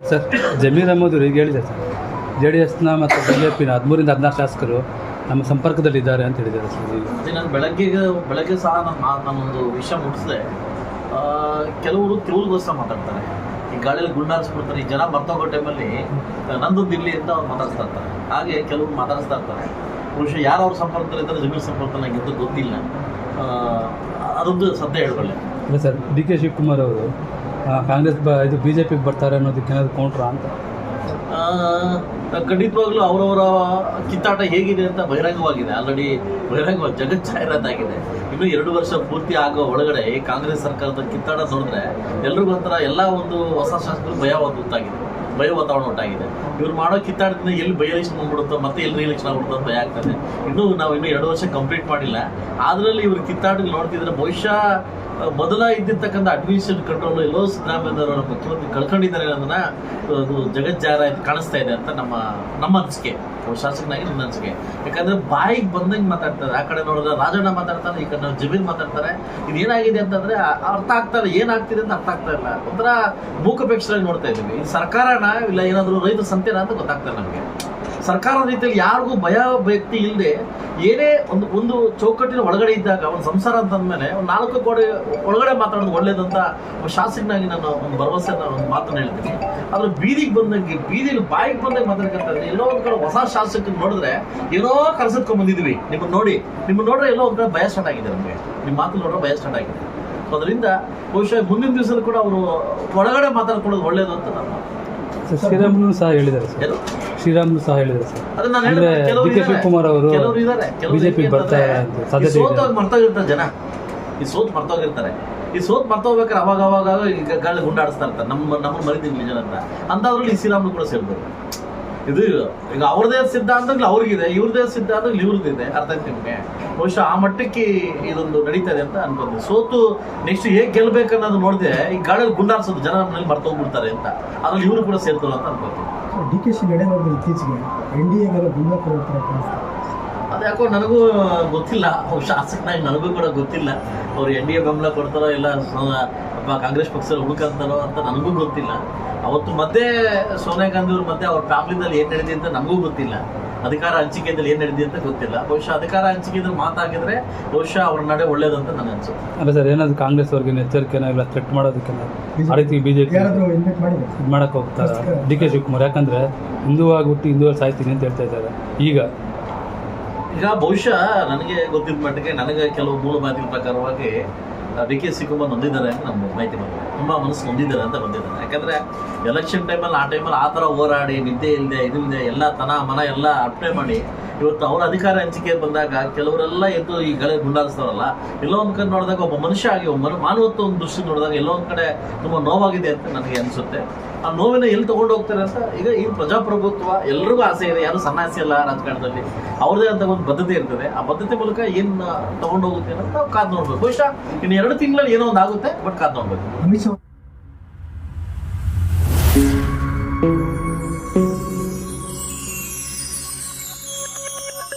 Sir Zameer Ahmed ಈಗ ಹೇಳಿದೆ sir. J D ಎಸ್ನ ಮತ್ತು ಬಿ ಜೆ ಪಿನ ಹದಿಮೂರಿಂದ ಹದಿನಾರು ಶಾಸಕರು ನಮ್ಮ ಸಂಪರ್ಕದಲ್ಲಿದ್ದಾರೆ ಅಂತ ಹೇಳಿದ್ದಾರೆ ಸರ್ ಈಗ. ನಾನು ಬೆಳಗ್ಗೆ ಬೆಳಗ್ಗೆ ಸಹ ನಾನು ನಾನೊಂದು ವಿಷಯ ಮುಟ್ಟಿಸಿದೆ ಕೆಲವರು ತಿರುವುಗೋಸ್ಕರ ಮಾತಾಡ್ತಾರೆ. ಈ ಗಾಳಿಯಲ್ಲಿ ಗುಂಡಾರಿಸ್ಬಿಡ್ತಾರೆ ಈ ಜನ ಬರ್ತೋಗೋ ಟೈಮಲ್ಲಿ ನಂದು ದಿಲ್ಲಿ ಅಂತ ಅವ್ರು ಮಾತಾಡ್ತಾ ಇರ್ತಾರೆ. ಹಾಗೆ ಕೆಲವರು ಮಾತಾಡಿಸ್ತಾ ಇರ್ತಾರೆ. ಬಹುಶಃ ಯಾರು ಅವ್ರ ಸಂಪರ್ಕದಲ್ಲಿದ್ದಾರೆ ಜಮೀರ್ ಸಂಪರ್ಕ ನನಗೆ ಗೊತ್ತಿಲ್ಲ. ಅದೊಂದು ಸದ್ಯ ಹೇಳ್ಕೊಳ್ಳಿ. ಇಲ್ಲ ಸರ್ ಡಿ ಕೆ ಶಿವಕುಮಾರ್ ಅವರು ಕಾಂಗ್ರೆಸ್ ಇದು ಬಿ ಜೆ ಪಿಗೆ ಬರ್ತಾರೆ ಅನ್ನೋದಕ್ಕೆ ಏನಾದ್ರು ಕೌಂಟ್ರಾ ಅಂತ? ಖಂಡಿತವಾಗ್ಲೂ ಅವರವರ ಕಿತ್ತಾಟ ಹೇಗಿದೆ ಅಂತ ಬಹಿರಂಗವಾಗಿದೆ. ಆಲ್ರೆಡಿ ಬಹಿರಂಗ ಜಗತ್ ಜಾಹೀರಾತಾಗಿದೆ. ಇನ್ನು ಎರಡು ವರ್ಷ ಪೂರ್ತಿ ಆಗೋ ಒಳಗಡೆ ಕಾಂಗ್ರೆಸ್ ಸರ್ಕಾರದ ಕಿತ್ತಾಟ ನೋಡಿದ್ರೆ ಎಲ್ರಿಗೂ ಒಂಥರ ಎಲ್ಲ ಒಂದು ಹೊಸ ಶಾಸಕರು ಭಯ ಗೊತ್ತಾಗಿದೆ ಭಯ ವಾತಾವರಣ ಉಂಟಾಗಿದೆ ಇವ್ರು ಮಾಡೋ ಕಿತ್ತಾಟದಿಂದ ಎಲ್ಲಿ ಬೈ ಎಲೆಕ್ಷನ್ ಬಂದ್ಬಿಡುತ್ತೋ ಮತ್ತೆ ಎಲ್ಲಿ ರಿಎಲೆಕ್ಷನ್ ಆಗ್ಬಿಡುತ್ತೋ ಭಯ ಆಗ್ತದೆ. ಇನ್ನೂ ನಾವು ಇನ್ನೂ ಎರಡು ವರ್ಷ ಕಂಪ್ಲೀಟ್ ಮಾಡಿಲ್ಲ. ಅದರಲ್ಲಿ ಇವ್ರ ಕಿತ್ತಾಟ ನೋಡ್ತಿದ್ರೆ ಬಹುಶಃ ಮೊದಲ ಇದ್ದಿರ್ತಕ್ಕಂಥ ಅಡ್ಮಿಷನ್ ಕಂಟ್ರೋಲ್ ಎಲ್ಲೋ ಸಿದ್ದರಾಮಯ್ಯನವರ ಮುಖ್ಯಮಂತ್ರಿ ಕಳ್ಕೊಂಡಿದ್ದಾರೆ ಅನ್ನೋದನ್ನ ಜಗಜ್ಜಾರ ಕಾಣಿಸ್ತಾ ಇದೆ ಅಂತ ನಮ್ಮ ನಮ್ಮ ಅನಿಸಿಕೆ. ಶಾಸಕನಾಗಿ ನನ್ನ ಅನಿಸಿಕೆ. ಯಾಕಂದ್ರೆ ಬಾಯಿಗೆ ಬಂದಂಗೆ ಮಾತಾಡ್ತಾರೆ. ಆ ಕಡೆ ನೋಡಿದ್ರೆ ರಾಜಣ್ಣ ಮಾತಾಡ್ತಾರೆ, ಈ ಕಡೆ ಜಮೀನ್ ಮಾತಾಡ್ತಾರೆ. ಇದು ಏನಾಗಿದೆ ಅಂತಂದ್ರೆ ಅರ್ಥ ಆಗ್ತಾ ಇಲ್ಲ. ಏನಾಗ್ತಿದೆ ಅಂತ ಅರ್ಥ ಆಗ್ತಾ ಇಲ್ಲ. ಒಂಥರ ಮೂಕಪೇಕ್ಷರಾಗಿ ನೋಡ್ತಾ ಇದ್ದೀವಿ. ಈ ಸರ್ಕಾರನ ಇಲ್ಲ ಏನಾದರೂ ರೈತ ಸಂತೆನ ಅಂತ ಗೊತ್ತಾಗ್ತಾರೆ ನಮಗೆ. ಸರ್ಕಾರದ ರೀತಿಯಲ್ಲಿ ಯಾರಿಗೂ ಭಯ ವ್ಯಕ್ತಿ ಇಲ್ಲದೆ ಏನೇ ಒಂದು ಒಂದು ಚೌಕಟ್ಟಿನ ಒಳಗಡೆ ಇದ್ದಾಗ ಒಂದು ಸಂಸಾರ ಅಂತ ಅಂದಮೇಲೆ ಒಂದು ನಾಲ್ಕು ಗೋಡೆ ಒಳಗಡೆ ಮಾತಾಡೋದು ಒಳ್ಳೇದಂತ ಶಾಸಕನಾಗಿ ನಾನು ಒಂದು ಭರವಸೆ ಒಂದು ಮಾತನ್ನ ಹೇಳ್ತೀನಿ. ಆದ್ರೆ ಬೀದಿಗೆ ಬಂದಂಗೆ ಬೀದಿಲಿ ಬಾಯಿಗೆ ಬಂದಂಗೆ ಮಾತಾಡ್ಕೊಂತಾರೆ ಎಲ್ಲೋ ಒಂದು ಕಡೆ ಹೊಸ ಶಾಸಕ ನೋಡಿದ್ರೆ ಏನೋ ಕರೆಸತ್ಕೊಂಡ್ ಬಂದಿದ್ವಿ ನಿಮ್ಮನ್ನ ನೋಡಿ ನಿಮ್ಮನ್ನ ನೋಡ್ರೆ ಎಲ್ಲೋ ಒಂದ್ ಕಡೆ ಭಯ ಸ್ಟಾರ್ಟ್ ಆಗಿದೆ ನಮಗೆ. ನಿಮ್ಮ ಮಾತು ನೋಡ್ರೆ ಭಯ ಸ್ಟಾರ್ಟ್ ಆಗಿದೆ. ಸೊ ಅದರಿಂದ ಬಹುಶಃ ಮುಂದಿನ ದಿವಸದಲ್ಲಿ ಕೂಡ ಅವರು ಒಳಗಡೆ ಮಾತಾಡ್ಕೊಳ್ಳೋದು ಒಳ್ಳೇದು ಅಂತ ಶ್ರೀರಾಮುಲು ಸಹ ಹೇಳಿದ್ದಾರೆ? ಶ್ರೀರಾಮುಲು ಸಹ ಹೇಳಿದ್ರು ಸರ್. ಅದು ನಾನು ಅಂದ್ರೆ ಹೇಳಿದೆ, ಕೆಲವ್ರು ಡಿ ಕೆ ಇದ್ದಾರೆ. ಶಿವಕುಮಾರ್ ಅವರು ಕೆಲವ್ರು ಇದ್ದಾರೆ. ಬಿಜೆಪಿ ಬರ್ತಾರೆ ಅಂತ ಸಾಧ್ಯತೆ ಇದೆ. ಮರ್ತೋಗಿರ್ತಾರೆ ಜನ. ಈ ಸೋತ್ ಮರ್ತೋಗಿರ್ತಾರೆ. ಈ ಸೋತ್ ಮರ್ತೋಗ್ಬೇಕಾದ್ರೆ ಅವಾಗ ಅವಾಗ ಈಗ ಗಾಳಿ ಗುಂಡಾಡಿಸ್ತಾ ಇರ್ತಾರೆ. ನಮ್ಮ ನಮ್ಮ ಮರಿದಿರ್ಲಿ ಜನ ಅಂತ ಅಂತಾದ್ರಲ್ಲಿ ಈ ಸಿರಾಮ್ ಕೂಡ ಸೇರ್ಬೋದು. ಇದು ಈಗ ಅವ್ರದೇ ಸಿದ್ಧಾಂತಗಳು ಅವ್ರಿಗಿದೆ. ಇವ್ರದೇ ಸಿದ್ಧಾಂತಗಳು ಇವ್ರದ್ದಿದೆ ಅರ್ಥ ಆಯ್ತು ನಿಮಗೆ? ಬಹುಶಃ ಆ ಮಟ್ಟಕ್ಕೆ ಇದೊಂದು ನಡೀತಾ ಇದೆ ಅಂತ ಅನ್ಕೊಂತೀನಿ ಸೋತು ನೆಕ್ಸ್ಟ್ ಹೇಗೆ ಗೆಲ್ಬೇಕು ಅನ್ನೋದು ನೋಡಿದೆ ಈ ಗಾಳಿಯಲ್ಲಿ ಗುಂಡಾಡ್ಸೋದು ಜನ ನಮ್ಮಲ್ಲಿ ಮರ್ತೋಗ್ಬಿಡ್ತಾರೆ ಅಂತ. ಅದ್ರಲ್ಲಿ ಇವರು ಕೂಡ ಸೇರ್ತಾರೆ ಅಂತ ಅನ್ಕೋತೀನಿ ಡಿ ಕೆ ಶಿ ನಡೆಯೋದು ಇತ್ತೀಚೆಗೆ. ಎನ್ ಡಿ ಎಗೆಲ್ಲ ಬೆಂಬಲ ಕೊಡೋ ಥರ ಕಾಣಿಸ್ತಾರೆ ಅದು ಯಾಕೋ ನನಗೂ ಗೊತ್ತಿಲ್ಲ. ಅವ್ರು ಶಾಸಕನಾಗಿ ನನಗೂ ಕೂಡ ಗೊತ್ತಿಲ್ಲ. ಅವ್ರು ಎನ್ ಡಿ ಎ ಬೆಂಬಲ ಕೊಡ್ತಾರೋ ಇಲ್ಲ ಕಾಂಗ್ರೆಸ್ ಪಕ್ಷದಲ್ಲಿ ಹುಡುಕಂತಾರೋ ಅಂತ ನನಗೂ ಗೊತ್ತಿಲ್ಲ. ಅವತ್ತು ಮತ್ತೆ ಸೋನಿಯಾ ಗಾಂಧಿ ಅವ್ರ ಮತ್ತೆ ಅವ್ರ ಫ್ಯಾಮಿಲಿದಲ್ಲಿ ಏನು ನಡೆದಿದೆ ಅಂತ ನಮಗೂ ಗೊತ್ತಿಲ್ಲ. ಅಧಿಕಾರ ಹಂಚಿಕೆಯಲ್ಲಿ ಏನು ನಡೆದಿದೆ ಅಂತ ಗೊತ್ತಿಲ್ಲ. ಬಹುಶಃ ಅಧಿಕಾರ ಹಂಚಿಕೆ ಮಾತಾಗಿದ್ರೆ ಬಹುಶಃ ಅವ್ರ ನಡೆ ಒಳ್ಳೇದಂತ ನನಗೆ ಅನ್ಸುತ್ತೆ. ಅಲ್ಲ ಸರ್ ಏನಾದ್ರು ಕಾಂಗ್ರೆಸ್ ಅವ್ರಿಗೆ ಎಚ್ಚರಿಕೆನ ಇಲ್ಲ ಥ್ರೆಟ್ ಮಾಡೋದಕ್ಕೆ ಆ ರೀತಿ ಬಿಜೆಪಿ ಮಾಡಕ್ಕೆ ಹೋಗ್ತಾರೆ? ಡಿ ಕೆ ಶಿವಕುಮಾರ್ ಯಾಕಂದ್ರೆ ಹಿಂದೂ ಆಗ್ಬಿಟ್ಟು ಹಿಂದೂ ಸಾಯ್ತೀನಿ ಅಂತ ಹೇಳ್ತಾ ಇದ್ದಾರೆ. ಈಗ ಈಗ ಬಹುಶಃ ನನಗೆ ಗೊತ್ತಿದ್ದ ಮಟ್ಟಿಗೆ ನನಗೆ ಕೆಲವು ಮೂಲ ಮಾತಿನ ಪ್ರಕಾರವಾಗಿ ಡಿ ಕೆ ಶಿವಕುಮಾರ್ ನೊಂದಿದ್ದಾರೆ ಅಂತ ನಮ್ಗೆ ಮಾಹಿತಿ ಬಂದಿದೆ. ತುಂಬ ಮನಸ್ಸು ನೊಂದಿದ್ದಾರೆ ಅಂತ ಬಂದಿದ್ದಾರೆ. ಯಾಕಂದ್ರೆ ಎಲೆಕ್ಷನ್ ಟೈಮಲ್ಲಿ ಆ ಟೈಮಲ್ಲಿ ಆ ಥರ ಹೋರಾಡಿ, ನಿದ್ದೆ ಇಲ್ಲದೆ ಇದು ಇಲ್ಲದೆ ಎಲ್ಲ ತನ, ಮನ ಎಲ್ಲ ಅಪ್ಲೈ ಮಾಡಿ ಇವತ್ತು ಅವ್ರ ಅಧಿಕಾರ ಹಂಚಿಕೆ ಬಂದಾಗ ಕೆಲವರೆಲ್ಲ ಎದ್ದು ಈ ಗಳೆ ಗುಂಡಾರಿಸ್ತಾರಲ್ಲ ಎಲ್ಲೋ ಒಂದು ಕಡೆ ನೋಡಿದಾಗ ಒಬ್ಬ ಮನುಷ್ಯ ಆಗಿ, ಒಬ್ಬ ಮನು- ಮಾನವತ್ವ ಒಂದು ದೃಷ್ಟಿ ನೋಡಿದಾಗ ಎಲ್ಲೋ ಒಂದು ಕಡೆ ತುಂಬ ನೋವಾಗಿದೆ ಅಂತ ನನಗೆ ಅನಿಸುತ್ತೆ. ಆ ನೋವಿನ ಎಲ್ಲಿ ತಗೊಂಡು ಹೋಗ್ತಾರೆ ಅಂತ ಈಗ ಈ ಪ್ರಜಾಪ್ರಭುತ್ವ ಎಲ್ರಿಗೂ ಆಸೆ ಇದೆ, ಯಾರು ಸನ್ಯಾಸಿ ಅಲ್ಲ ರಾಜಕಾರಣದಲ್ಲಿ. ಅವ್ರದೇ ಅಂತ ಒಂದು ಬದ್ಧತೆ ಇರ್ತದೆ. ಆ ಬದ್ಧತೆ ಮೂಲಕ ಏನ್ ತಗೊಂಡು ಹೋಗುತ್ತೆ ಅಂತ ನಾವು ಕಾದ್ ನೋಡ್ಬೇಕು. ಬಹುಶಃ ಇನ್ನು ಎರಡು ತಿಂಗಳಲ್ಲಿ ಏನೋ ಒಂದು ಆಗುತ್ತೆ ಬಟ್ ಕಾದ್ ನೋಡ್ಬೇಕು.